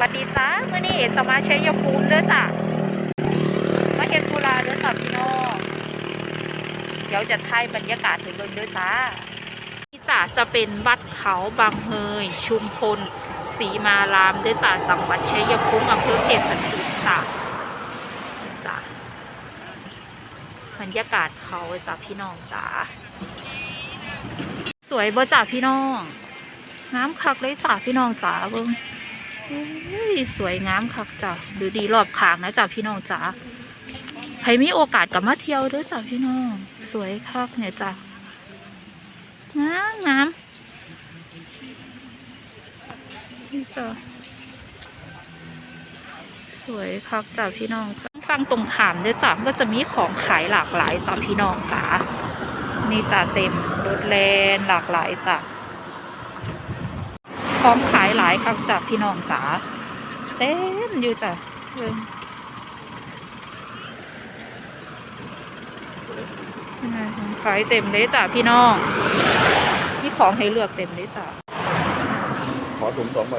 วัสดีจ้าเมื่อนี้จะมาเชัยภูมิเด้อจ้ะมาเฮ็ดธุระเด้อจ้ะพี่น้องเดี๋ยวจะถ่ายบรรยากาศให้เบิ่งเด้อจ้านี่จ้ะจะเป็นวัดเขาบางเฮยชุมพลศรีมารามเด้อจ้ะจังหวัดชัยภูมิอำเภอเพชรสถิตค่ะจ้ะบรรยากาศเขาจ้ะพี่น้องจ้าสวยบ่จ้ะพี่น้องน้ำคักเลยจ้ะพี่น้องจ้าเบิ่งอุ้ย สวยงามคักจ้ะดูดีรอบขางนะจ้ะพี่น้องจ๋าใครมีโอกาสกลับมาเที่ยวด้วยจ้ะพี่น้อง สวยคักเนี่ยจ้ะงามงามนี่จ้ะสวยคักจ้ะพี่น้องจ้ะฟังตรงขามด้วยจ้ะก็จะมีของขายหลากหลายจ้ะพี่น้องจ๋านี่จ้ะเต็มรถแลนหลากหลายจ้ะ พร้อมขายหลายครับจากพี่น้องจ๋าเต็มอยู่จ้ะเบิ่งยังไงขายเต็มเลยจ้ะพี่น้องมีของให้เลือกเต็มเลยจ้ะขอถุงสองใบ